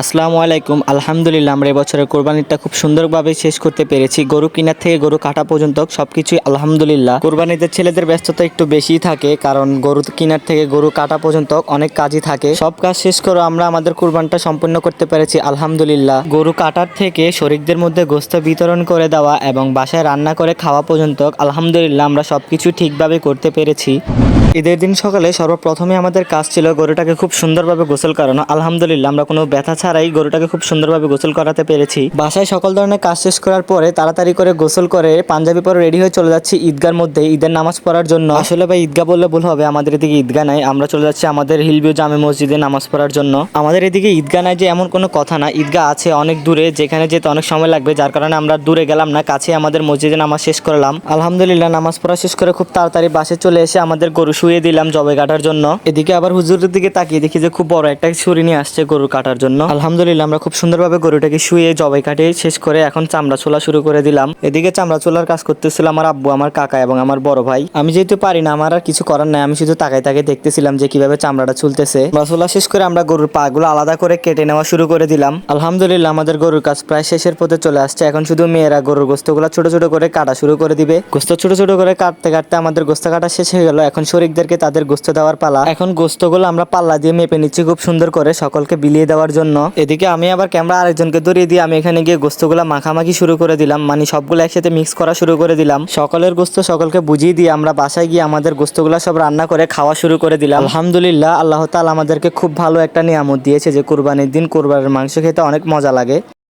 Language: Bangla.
আসসালামু আলাইকুম। আলহামদুলিল্লাহ, আমরা এবছরের কোরবানিটা খুব সুন্দরভাবে শেষ করতে পেরেছি। গরু কেনার থেকে গরু কাটা পর্যন্ত সবকিছুই আলহামদুলিল্লাহ। কোরবানিতে ছেলেদের ব্যস্ততা একটু বেশি থাকে, কারণ গরু কেনার থেকে গরু কাটা পর্যন্ত অনেক কাজই থাকে। সব কাজ শেষ করে আমরা আমাদের কোরবানটা সম্পূর্ণ করতে পেরেছি, আলহামদুলিল্লাহ। গরু কাটার থেকে শরিকদের মধ্যে গোস্ত বিতরণ করে দেওয়া এবং বাসায় রান্না করে খাওয়া পর্যন্ত, আলহামদুলিল্লাহ, আমরা সবকিছু ঠিকভাবে করতে পেরেছি। ঈদের দিন সকালে সর্বপ্রথমে আমাদের কাজ ছিল গরুটাকে খুব সুন্দরভাবে গোসল করানো। আলহামদুলিল্লাহ, আমরা কোনো ব্যথা ছাড়াই গরুটাকে খুব সুন্দরভাবে গোসল করাতে পেরেছি। বাসায় সকল ধরনের কাজ শেষ করার পরে তাড়াতাড়ি করে গোসল করে পাঞ্জাবি পরে রেডি হয়ে চলে যাচ্ছি ঈদগার মধ্যে ঈদের নামাজ পড়ার জন্য। আসলে ভাই ঈদগা বললে ভুল হবে, আমাদের এদিকে ঈদগাহ নাই, আমরা চলে যাচ্ছি আমাদের হিলভিউ জামে মসজিদে নামাজ পড়ার জন্য। আমাদের এদিকে ঈদগা নাই যে এমন কোনো কথা না ঈদগা আছে অনেক দূরে, যেখানে যেতে অনেক সময় লাগবে, যার কারণে আমরা দূরে গেলাম না কাছে আমাদের মসজিদে নামাজ শেষ করলাম। আলহামদুলিল্লাহ, নামাজ পড়া শেষ করে খুব তাড়াতাড়ি বাসে চলে এসে আমাদের গরু শুয়ে দিলাম জবে কাটার জন্য। এদিকে আবার হুজুরের দিকে তাকিয়ে দেখি যে খুব বড় একটা ছুরি নিয়ে আসছে গরু কাটার জন্য। আলহামদুলিল্লাহ, আমরা খুব সুন্দরভাবে গরুটাকে শুয়ে জবাই কাটে শেষ করে এখন চামড়া ছোলা শুরু করে দিলাম। এদিকে চামড়া ছোলার কাজ করতেছিল আমার আব্বু, আমার কাকা এবং আমার বড় ভাই। আমি যেহেতু পারি না, আমার আর কিছু করার নাই, আমি শুধু তাকাই তাকে দেখতেছিলাম যে কীভাবে চামড়াটা চুলতেছে ছোলা শেষ করে আমরা গরুর পাগুলো আলাদা করে কেটে নেওয়া শুরু করে দিলাম। আলহামদুলিল্লাহ, আমাদের গরুর কাজ প্রায় শেষের পথে চলে আসছে। এখন শুধু মেয়েরা গরুর গোস্তগুলো ছোট ছোট করে কাটা শুরু করে দিবে। গোস্ত ছোট ছোট করে কাটতে কাটতে আমাদের গোস্ত কাটা শেষ হয়ে গেল। এখন শরিকদেরকে তাদের গোস্ত দেওয়ার পালা। এখন গোস্তগুলো আমরা পাল্লা দিয়ে মেপে নিচ্ছি খুব সুন্দর করে সকলকে বিলিয়ে দেওয়ার জন্য। এদিকে আমি আবার ক্যামেরা আরেকজনকে ধরিয়ে দিয়ে আমি এখানে গিয়ে গোস্তগুলো মাখামাখি শুরু করে দিলাম। মানে সবগুলো একসাথে মিক্স করা শুরু করে দিলাম। সকলের গোস্ত সকলকে বুঝিয়ে দিয়ে আমরা বাসায় গিয়ে আমাদের গোস্তগুলো সব রান্না করে খাওয়া শুরু করে দিলাম। আলহামদুলিল্লাহ, আল্লাহ তাআলা আমাদেরকে খুব ভালো একটা নিয়ামত দিয়েছে যে কুরবানির দিন কুরবানির মাংস খেতে অনেক মজা লাগে।